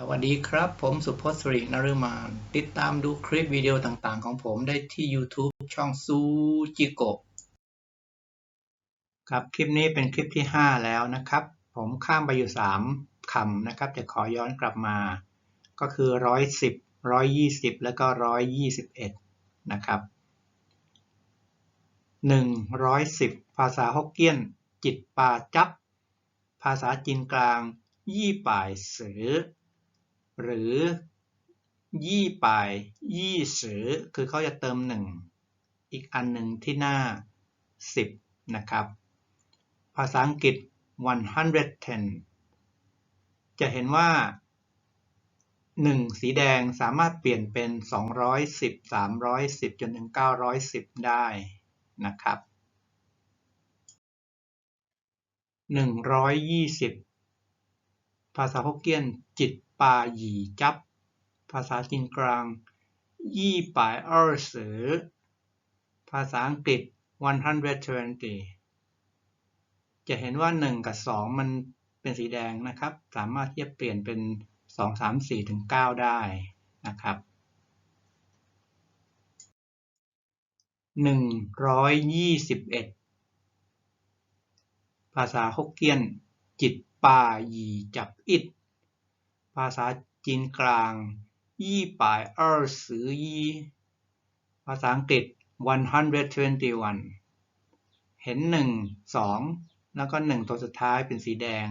สวัสดีครับ ผมสุพจน์สิรินฤมาน ติดตามดูคลิปวิดีโอต่างๆ ของผมได้ที่ YouTube ช่องซูจิโกะครับคลิปนี้เป็นคลิปที่ 5 แล้วนะครับ ผมข้ามไปอยู่ 3คำนะครับ จะขอย้อนกลับมา ก็คือ 110 120 แล้วก็ 121 นะครับ 110 ภาษาฮกเกี้ยน จิตปาจับ ภาษาจีนกลาง ยี่ป่ายเสือ หรือยี่ป่ายยี่สือคือเขาจะเติมหนึ่งอีกอันหนึ่งที่หน้า 10 นะครับ ภาษาอังกฤษ 110 จะเห็นว่า 1 สีแดงสามารถเปลี่ยนเป็น 210 310 จนถึง 910 ได้นะครับ 120 ภาษาฮกเกี้ยน จิตปาหยีจับ ภาษาจีนกลางยี่ป่ายเออสือ ภาษาอังกฤษ 120 จะเห็นว่า 1 กับ 2 มันเป็นสีแดงนะครับ สามารถที่จะเปลี่ยนเป็น 2 3 4 ถึง 9 ได้นะครับ 121 ภาษาฮกเกี้ยน จิต ป่าหยีจับอิด ภาษาจีนกลางยี่ป่ายเออสือยีภาษาอังกฤษ 121 เห็น 1 2 แล้วก็ 1 ตัวสุดท้ายเป็นสีแดง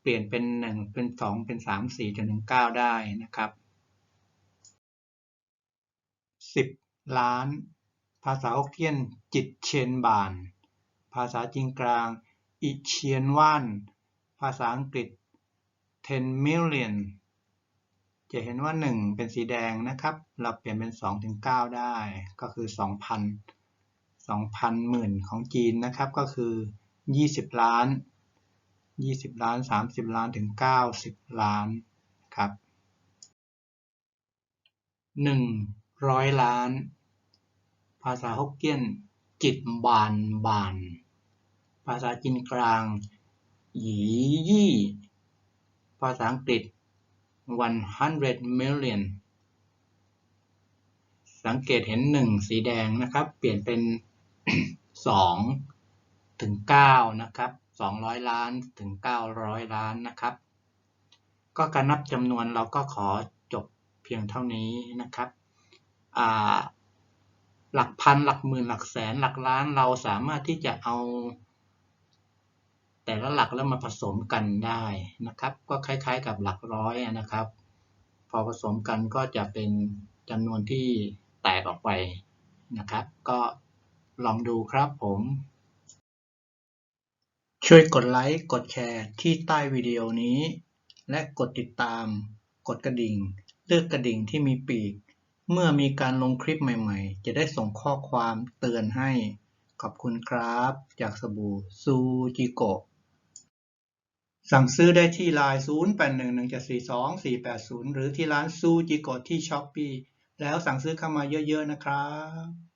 เปลี่ยนเป็น 1 เป็น 2 เป็น 3 4จนถึง 9 ได้นะครับ 10 ล้าน ภาษาฮกเกี้ยนจิตเชียนบาน ภาษาจีนกลาง อิเชียนว่าน ภาษาอังกฤษ 10 million จะเห็นว่า 1 เป็นสีแดงนะครับ เราเปลี่ยนเป็น 2 ถึง 9 ได้ ก็คือ 2,000 2,000หมื่นของจีนนะครับ ก็คือ 20 ล้าน 20 ล้าน 30 ล้าน ถึง 90 ล้านครับ 100 ล้าน ภาษาฮกเกี้ยน จิตบานบาน ภาษาจีนกลาง หยียี่ ภาษาอังกฤษ 100 million สังเกตเห็น 1 สีแดงนะครับ เปลี่ยนเป็น 2 ถึง 9 นะครับ 200 ล้านถึง 900 ล้านนะครับ ก็การนับจำนวนเราก็ขอจบเพียงเท่านี้นะครับ หลักพัน หลักหมื่น หลักแสน หลักล้านเราสามารถที่จะเอา แต่ละหลักแล้วมาผสมกันได้นะครับ ก็คล้าย ๆ กับหลักร้อยนะครับ พอผสมกันก็จะเป็นจำนวนที่แตกออกไปนะครับ ก็ลองดูครับผม ช่วยกดไลค์กดแชร์ที่ใต้วิดีโอนี้ และกดติดตาม กดกระดิ่ง เลือกกระดิ่งที่มีปีก เมื่อมีการลงคลิปใหม่ๆ จะได้ส่งข้อความเตือนให้ขอบคุณครับ จากสบู่ซูจิโกะ สั่งซื้อได้ที่ไลน์ 0811742480 หรือที่ร้านซูจิโกะที่ช้อปปีแล้วสั่งซื้อเข้ามาเยอะๆนะครับ